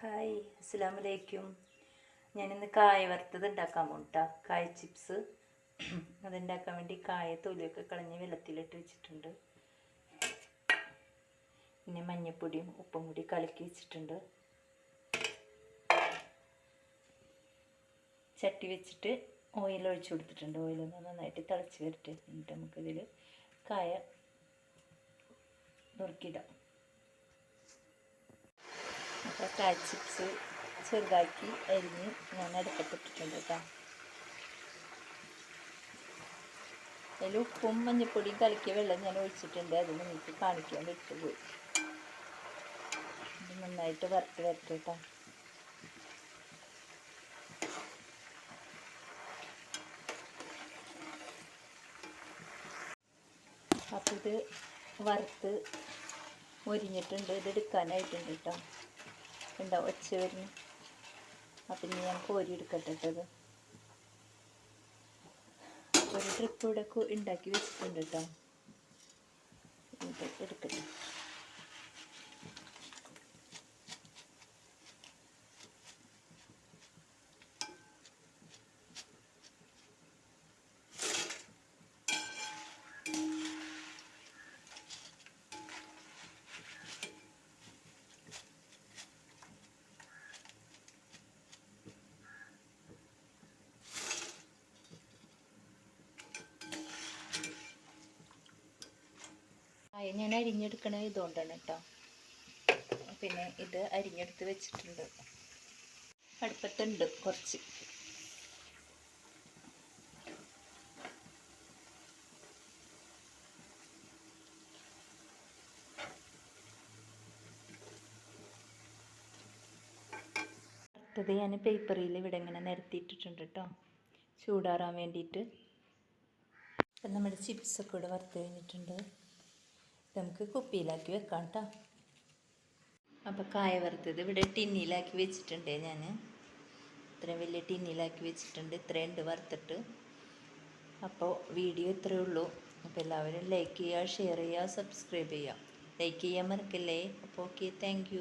Hi അസ്സലാമലൈക്കും. ഞാനിന്ന് കായ വറുത്തത് ഉണ്ടാക്കാൻ പോകട്ടാ കായ ചിപ്സ്. അതുണ്ടാക്കാൻ വേണ്ടി കായ തൊലിയൊക്കെ കളഞ്ഞ് വെള്ളത്തിലിട്ട് വെച്ചിട്ടുണ്ട്. പിന്നെ മഞ്ഞപ്പൊടിയും ഉപ്പും കൂടി കലക്കി വെച്ചിട്ടുണ്ട്. ചട്ടി വെച്ചിട്ട് ഓയിൽ ഒഴിച്ചു കൊടുത്തിട്ടുണ്ട്. ഓയിലൊന്ന് നന്നായിട്ട് തിളച്ച് വരട്ടെ. എന്നിട്ട് നമുക്കിതിൽ കായ നുറുക്കിയിടാം. അപ്പോൾ ചിപ്സ് ചെറുതാക്കി അരിഞ്ഞ് ഞാൻ അടുപ്പത്തിട്ടിട്ടുണ്ട് കേട്ടോ. അതിൽ ഉപ്പും മഞ്ഞപ്പൊടിയും കലക്കിയ വെള്ളം ഞാൻ ഒഴിച്ചിട്ടുണ്ട്. അത് നിങ്ങൾക്ക് കാണിക്കാൻ വിട്ടുപോയി നന്നായിട്ട് വറുത്ത് വരട്ടെ കേട്ടോ. അപ്പോൾ ഇത് വറുത്ത് മൊരിഞ്ഞിട്ടുണ്ട്. ഇത് എടുക്കാനായിട്ടുണ്ട് കേട്ടോ. ഉണ്ടാവും ഒച്ച വരുന്നു. അപ്പം ഇനി ഞാൻ കോരി എടുക്കട്ടെ കേട്ടോ ഒരു ട്രിപ്പ് ഇവിടെ ഉണ്ടാക്കി വെച്ചിട്ടുണ്ട് കേട്ടോ എടുക്കട്ടെ. ഞാൻ അരിഞ്ഞെടുക്കണ ഇതുകൊണ്ടാണ് കേട്ടോ പിന്നെ ഇത് അരിഞ്ഞെടുത്ത് വെച്ചിട്ടുണ്ട്. അടുപ്പത്തുണ്ട് കുറച്ച്. അടുത്തത് ഞാൻ പേപ്പറിൽ ഇവിടെ ഇങ്ങനെ നിരത്തിയിട്ടിട്ടുണ്ട് കേട്ടോ ചൂടാറാൻ വേണ്ടിയിട്ട്. അപ്പം നമ്മുടെ ചിപ്സൊക്കെ ഇവിടെ വറുത്ത് കഴിഞ്ഞിട്ടുണ്ട്. നമുക്ക് കുപ്പിയിലാക്കി വെക്കാം കേട്ടോ അപ്പോൾ കായ വറുത്തത് ഇവിടെ ടിന്നിലാക്കി വെച്ചിട്ടുണ്ട് ഞാൻ. ഇത്രയും വലിയ ടിന്നിലാക്കി വെച്ചിട്ടുണ്ട് ഇത്രയും ഉണ്ട് വറുത്തിട്ട്. അപ്പോൾ വീഡിയോ ഇത്രയേ ഉള്ളൂ. അപ്പോൾ എല്ലാവരും ലൈക്ക് ചെയ്യുക ഷെയർ ചെയ്യുക സബ്സ്ക്രൈബ് ചെയ്യുക. ലൈക്ക് ചെയ്യാൻ മറക്കല്ലേ? അപ്പോൾ ഓക്കെ താങ്ക്